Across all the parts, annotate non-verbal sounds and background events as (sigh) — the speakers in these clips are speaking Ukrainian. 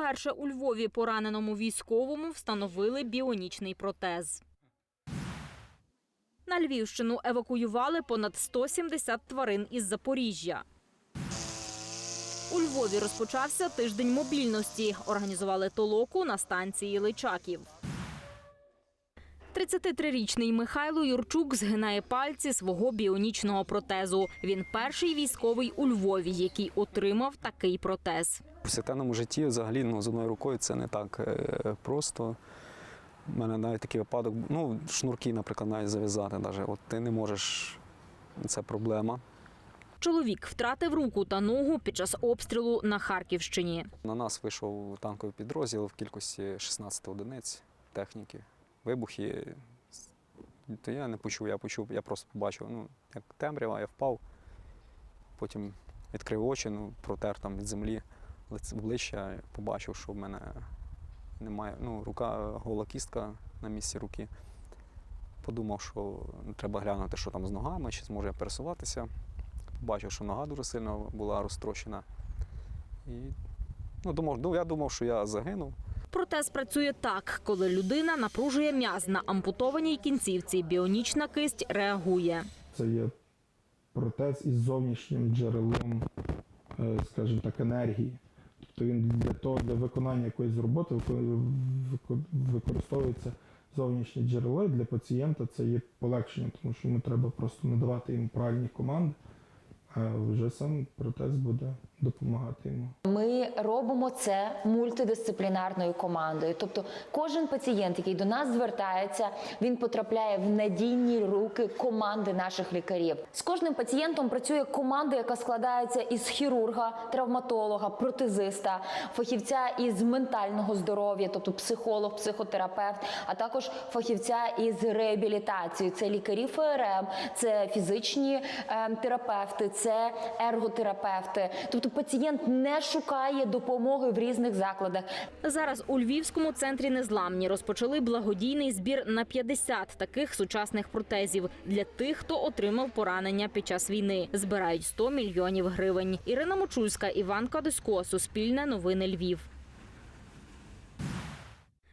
Вперше у Львові пораненому військовому встановили біонічний протез. На Львівщину евакуювали понад 170 тварин із Запоріжжя. У Львові розпочався тиждень мобільності. Організували толоку на станції Личаків. 33-річний Михайло Юрчук згинає пальці свого біонічного протезу. Він перший військовий у Львові, який отримав такий протез. В повсякденному житті взагалі ну, з одною рукою це не так е, просто. У мене навіть такий випадок, ну, шнурки, наприклад, навіть зав'язати. Навіть. От ти не можеш, це проблема. Чоловік втратив руку та ногу під час обстрілу на Харківщині. На нас вийшов танковий підрозділ в кількості 16 одиниць техніки, вибухи. То я не почув, я почув, я просто побачив, ну, як темрява, я впав. Потім відкрив очі, ну, протер там від землі обличчя, побачив, що в мене немає. Ну, рука, гола кістка на місці руки. Подумав, що треба глянути, що там з ногами, чи зможу я пересуватися. Побачив, що нога дуже сильно була розтрощена. І ну, думав, ну, я думав, що я загинув. Протез працює так, коли людина напружує м'яз на ампутованій кінцівці. Біонічна кисть реагує. Це є протез із зовнішнім джерелом, е, скажімо так, енергії. Тобто він для того, для виконання якоїсь роботи вико- вико- використовується зовнішнє джерело. Для пацієнта це є полегшення, тому що йому треба просто надавати їм правильні команди, а вже сам протез буде допомагати йому. Ми робимо це мультидисциплінарною командою. Тобто, кожен пацієнт, який до нас звертається, він потрапляє в надійні руки команди наших лікарів. З кожним пацієнтом працює команда, яка складається із хірурга, травматолога, протезиста, фахівця із ментального здоров'я, тобто психолог, психотерапевт, а також фахівця із реабілітації. Це лікарі ФРМ, це фізичні е, терапевти, це ерготерапевти. Тобто пацієнт не шукає допомоги в різних закладах. Зараз у Львівському центрі незламні розпочали благодійний збір на 50 таких сучасних протезів для тих, хто отримав поранення під час війни. Збирають 100 мільйонів гривень. Ірина Мочульська, Іван Кадисько, Суспільне новини Львів.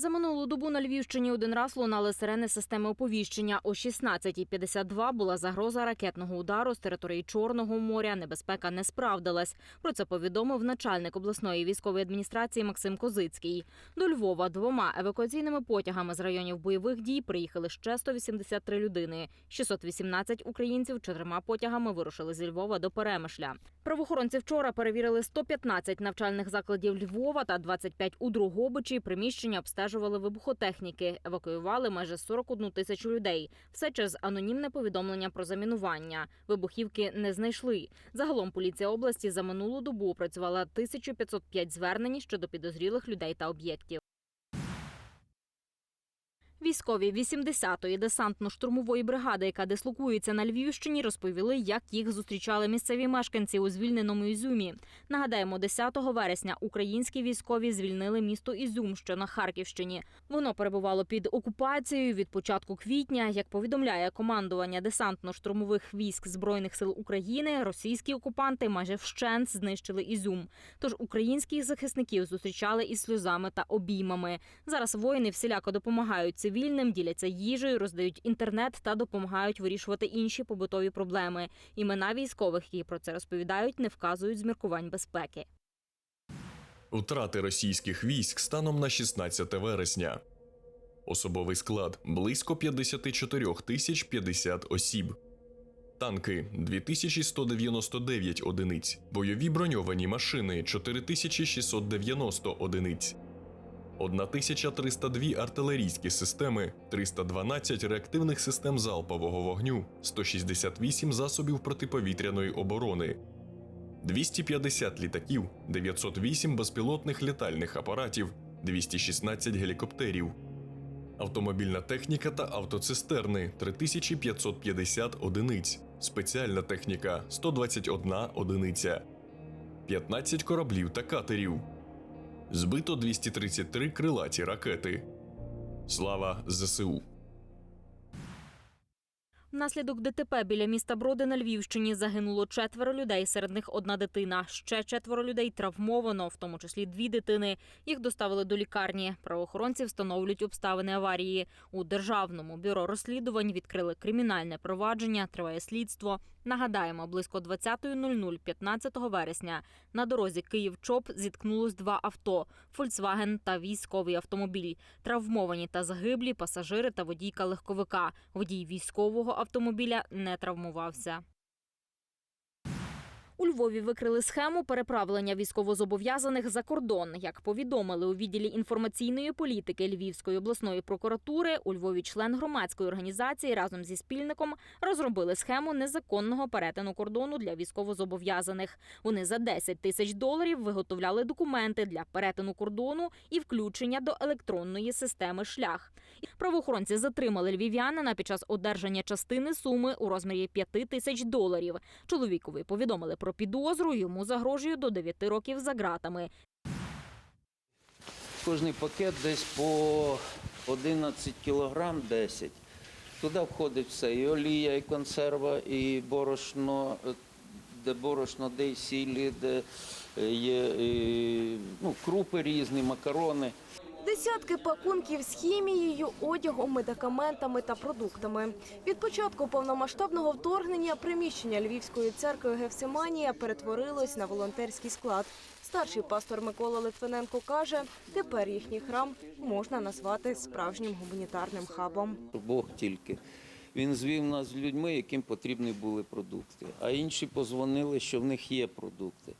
За минулу добу на Львівщині один раз лунали сирени системи оповіщення. О 16.52 була загроза ракетного удару з території Чорного моря. Небезпека не справдилась. Про це повідомив начальник обласної військової адміністрації Максим Козицький. До Львова двома евакуаційними потягами з районів бойових дій приїхали ще 183 людини. 618 українців чотирма потягами вирушили зі Львова до Перемишля. Правоохоронці вчора перевірили 115 навчальних закладів Львова та 25 у Другобичі. Приміщення обстежували вибухотехніки. Евакуювали майже 41 тисячу людей. Все через анонімне повідомлення про замінування. Вибухівки не знайшли. Загалом поліція області за минулу добу опрацювала 1505 звернень щодо підозрілих людей та об'єктів. Військові 80-ї десантно-штурмової бригади, яка дислокується на Львівщині, розповіли, як їх зустрічали місцеві мешканці у звільненому Ізюмі. Нагадаємо, 10 вересня українські військові звільнили місто Ізюм, що на Харківщині. Воно перебувало під окупацією від початку квітня. Як повідомляє командування десантно-штурмових військ збройних сил України, російські окупанти майже вщент знищили Ізюм. Тож українських захисників зустрічали із сльозами та обіймами. Зараз воїни всіляко допомагають цивільним, діляться їжею, роздають інтернет та допомагають вирішувати інші побутові проблеми. Імена військових, які про це розповідають, не вказують з міркувань безпеки. Втрати російських військ станом на 16 вересня. Особовий склад близько 54 тисяч 50 осіб. Танки 2199 одиниць. Бойові броньовані машини 4690 одиниць. 1302 артилерійські системи, 312 реактивних систем залпового вогню, 168 засобів протиповітряної оборони, 250 літаків, 908 безпілотних літальних апаратів, 216 гелікоптерів, автомобільна техніка та автоцистерни 3550 одиниць, спеціальна техніка 121 одиниця, 15 кораблів та катерів. Збито 233 крилаті ракети. Слава ЗСУ! Внаслідок ДТП біля міста Броди на Львівщині загинуло четверо людей, серед них одна дитина. Ще четверо людей травмовано, в тому числі дві дитини. Їх доставили до лікарні. Правоохоронці встановлюють обставини аварії. У Державному бюро розслідувань відкрили кримінальне провадження, триває слідство. Нагадаємо, близько 20.00 15 вересня на дорозі Київ-Чоп зіткнулось два авто – «Фольксваген» та військовий автомобіль. Травмовані та загиблі пасажири та водійка легковика. Водій військового автомобіля не травмувався. У Львові викрили схему переправлення військовозобов'язаних за кордон. Як повідомили у відділі інформаційної політики Львівської обласної прокуратури, у Львові член громадської організації разом зі спільником розробили схему незаконного перетину кордону для військовозобов'язаних. Вони за 10 тисяч доларів виготовляли документи для перетину кордону і включення до електронної системи шлях. Правоохоронці затримали львів'янина під час одержання частини суми у розмірі 5 тисяч доларів. Чоловікові повідомили про підозру. Йому загрожує до 9 років за ґратами. Кожний пакет десь по 11 кілограм 10. Туди входить все, і олія, і консерва, і борошно, е, де борошно, де і сілі, де е, є і, ну, крупи різні, макарони. Десятки пакунків з хімією, одягом, медикаментами та продуктами. Від початку повномасштабного вторгнення приміщення Львівської церкви Гефсиманія перетворилось на волонтерський склад. Старший пастор Микола Литвиненко каже, тепер їхній храм можна назвати справжнім гуманітарним хабом. Бог тільки. Він звів нас з людьми, яким потрібні були продукти. А інші позвонили, що в них є продукти.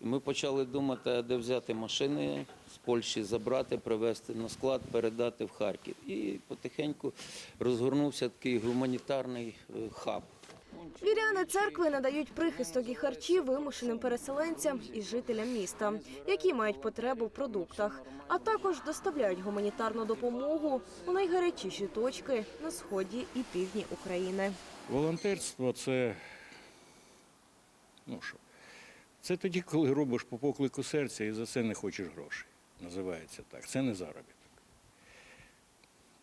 І ми почали думати, де взяти машини з Польщі, забрати, привезти на склад, передати в Харків. І потихеньку розгорнувся такий гуманітарний е, хаб. Віряни церкви надають прихисток і харчі вимушеним переселенцям і жителям міста, які мають потребу в продуктах, а також доставляють гуманітарну допомогу у найгарячіші точки на сході і півдні України. Волонтерство це. Ну що? Це тоді, коли робиш по поклику серця і за це не хочеш грошей. Називається так. Це не заробіток.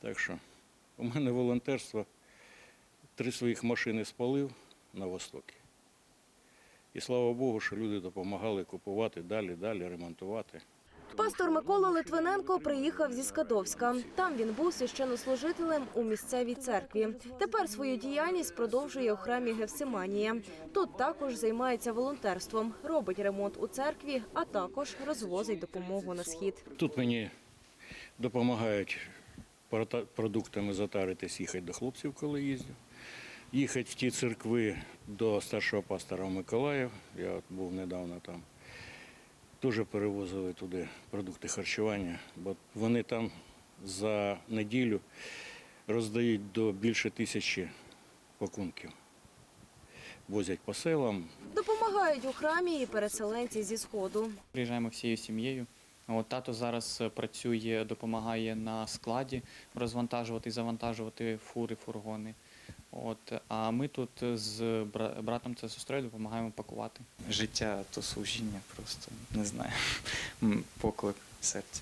Так що у мене волонтерство три своїх машини спалив на Востокі. І слава Богу, що люди допомагали купувати далі, далі, ремонтувати. Пастор Микола Литвиненко приїхав зі Скадовська. Там він був священнослужителем у місцевій церкві. Тепер свою діяльність продовжує у храмі Гевсиманія. Тут також займається волонтерством, робить ремонт у церкві, а також розвозить допомогу на схід. Тут мені допомагають продуктами затаритись, їхати до хлопців, коли їздю. Їхати в ті церкви до старшого пастора Миколаїв. Я от був недавно там. Теж перевозили туди продукти харчування, бо вони там за неділю роздають до більше тисячі пакунків. Возять по селам, Допомагають у храмі і переселенці зі сходу. Приїжджаємо всією сім'єю. От тато зараз працює, допомагає на складі розвантажувати і завантажувати фури, фургони. От, а ми тут з братом та сестрою допомагаємо пакувати. Життя то служіння, просто не знаю. (laughs) Поклик серця,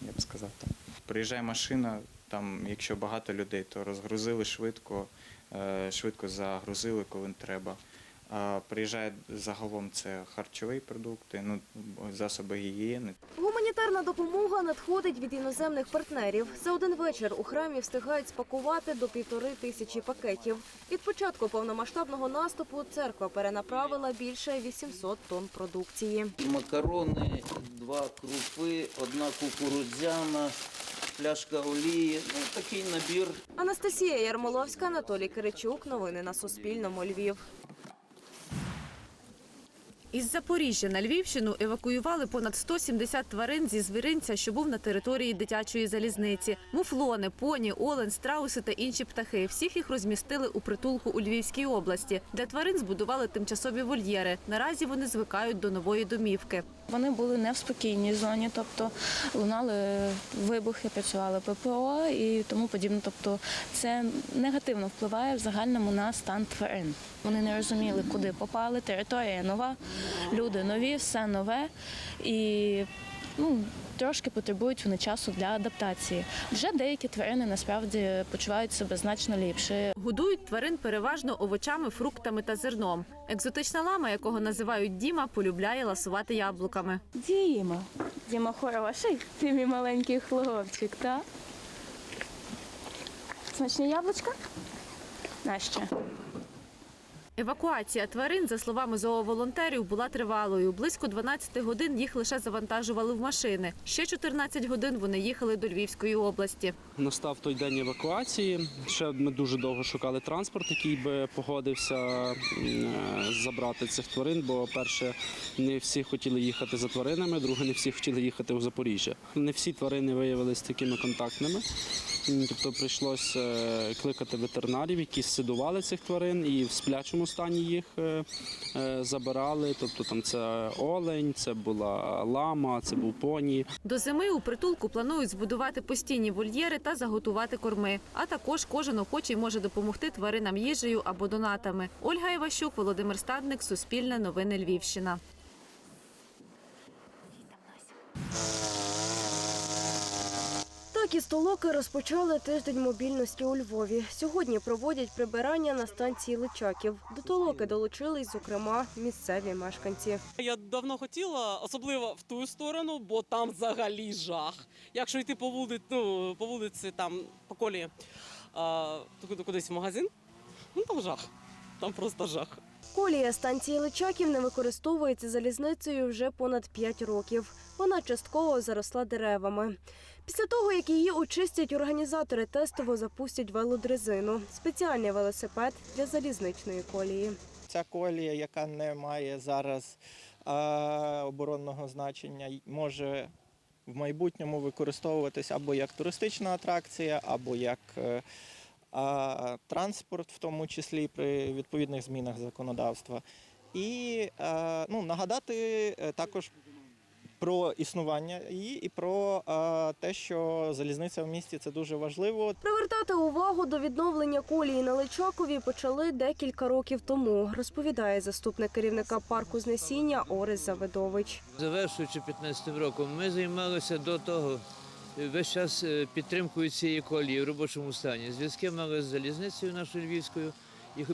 я б сказав так. Приїжджає машина, там, якщо багато людей, то розгрузили швидко, е, швидко загрузили, коли треба. Приїжджає загалом це харчові продукти, ну, засоби гігієни. Гуманітарна допомога надходить від іноземних партнерів. За один вечір у храмі встигають спакувати до півтори тисячі пакетів. Від початку повномасштабного наступу церква перенаправила більше 800 тонн продукції. Макарони, два крупи, одна кукурудзяна, пляшка олії. Ну, такий набір Анастасія Ярмоловська, Анатолій Киричук. Новини на Суспільному. Львів. Із Запоріжжя на Львівщину евакуювали понад 170 тварин зі звіринця, що був на території дитячої залізниці. Муфлони, поні, олень, страуси та інші птахи. Всіх їх розмістили у притулку у Львівській області. Для тварин збудували тимчасові вольєри. Наразі вони звикають до нової домівки. Вони були не в спокійній зоні, тобто лунали вибухи, працювали ППО і тому подібне. Тобто це негативно впливає в загальному на стан тварин. Вони не розуміли, куди попали. Територія нова, люди нові, все нове. І ну, трошки потребують вони часу для адаптації. Вже деякі тварини насправді почувають себе значно ліпше. Годують тварин переважно овочами, фруктами та зерном. Екзотична лама, якого називають Діма, полюбляє ласувати яблуками. Діма, Діма хороший, ти мій маленький хлопчик, так? Смачні яблучка? Нащо? Евакуація тварин, за словами зооволонтерів, була тривалою. Близько 12 годин їх лише завантажували в машини. Ще 14 годин вони їхали до Львівської області. Настав той день евакуації. Ще ми дуже довго шукали транспорт, який би погодився е, забрати цих тварин. Бо, перше, не всі хотіли їхати за тваринами, друге, не всі хотіли їхати у Запоріжжя. Не всі тварини виявилися такими контактними. Тобто прийшлося е, кликати ветеринарів, які сидували цих тварин, і в сплячому стані їх е, забирали. Тобто там це олень, це була лама, це був поні. До зими у притулку планують збудувати постійні вольєри та заготувати корми. А також кожен охочий може допомогти тваринам їжею або донатами. Ольга Іващук, Володимир Стадник, Суспільне новини Львівщина. Так столоки розпочали тиждень мобільності у Львові. Сьогодні проводять прибирання на станції Личаків. До толоки долучились, зокрема, місцеві мешканці. Я давно хотіла, особливо в ту сторону, бо там взагалі жах. Якщо йти по вулиці, ну, по вулиці там по колії а, туди- кудись в магазин, ну там жах. Там просто жах. Колія станції Личаків не використовується залізницею вже понад 5 років. Вона частково заросла деревами. Після того, як її очистять, організатори тестово запустять велодрезину – спеціальний велосипед для залізничної колії. Ця колія, яка не має зараз е, оборонного значення, може в майбутньому використовуватись або як туристична атракція, або як е, е, транспорт, в тому числі при відповідних змінах законодавства. І ну, нагадати також про існування її і про е, те, що залізниця в місті це дуже важливо. Привертати увагу до відновлення колії на Личакові почали декілька років тому, розповідає заступник керівника парку знесіння Орис Завидович. Завершуючи 15 роком, ми займалися до того весь час е, підтримкою цієї колії в робочому стані. Зв'язки мали з залізницею нашою львівською, і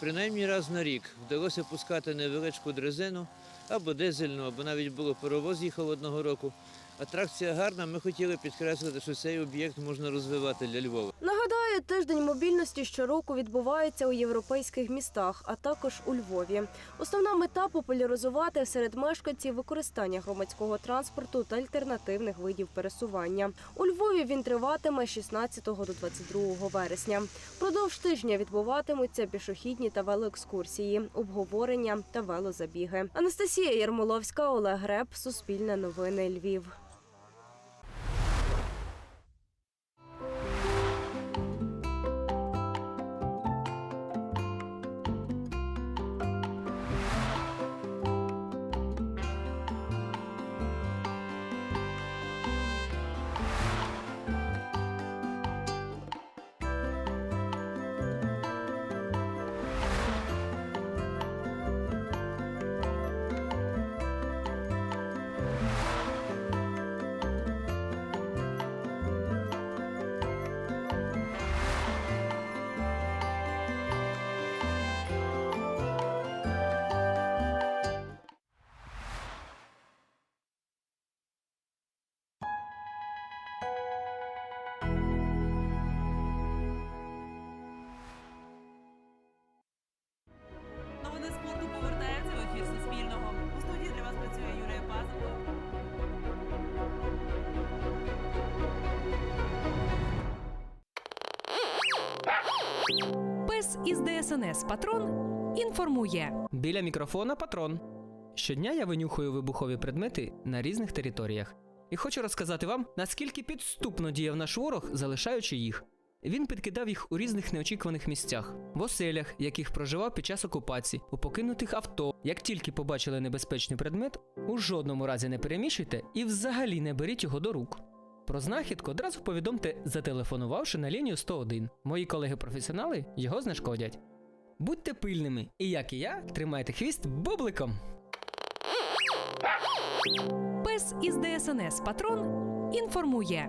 принаймні раз на рік вдалося пускати невеличку дрезину або дизельну, або навіть було паровоз їхав одного року. Атракція гарна. Ми хотіли підкреслити, що цей об'єкт можна розвивати для Львова. Нагадаю, тиждень мобільності щороку відбувається у європейських містах, а також у Львові. Основна мета популяризувати серед мешканців використання громадського транспорту та альтернативних видів пересування. У Львові він триватиме з 16 до 22 вересня. Продовж тижня відбуватимуться пішохідні та велоекскурсії, обговорення та велозабіги. Анастасія Ярмоловська, Олег Греб, Суспільне новини Львів. Новини спорту повертаються в ефір Суспільного. У студії для вас працює Юлія Пазенко. Пес із ДСНС Патрон інформує. Біля мікрофона патрон. Щодня я винюхую вибухові предмети на різних територіях. І хочу розказати вам, наскільки підступно діяв наш ворог, залишаючи їх. Він підкидав їх у різних неочікуваних місцях, в оселях, яких проживав під час окупації, у покинутих авто. Як тільки побачили небезпечний предмет, у жодному разі не переміщуйте і взагалі не беріть його до рук. Про знахідку одразу повідомте, зателефонувавши на лінію 101. Мої колеги-професіонали його знешкодять. Будьте пильними і, як і я, тримайте хвіст бубликом. Пес із ДСНС Патрон інформує.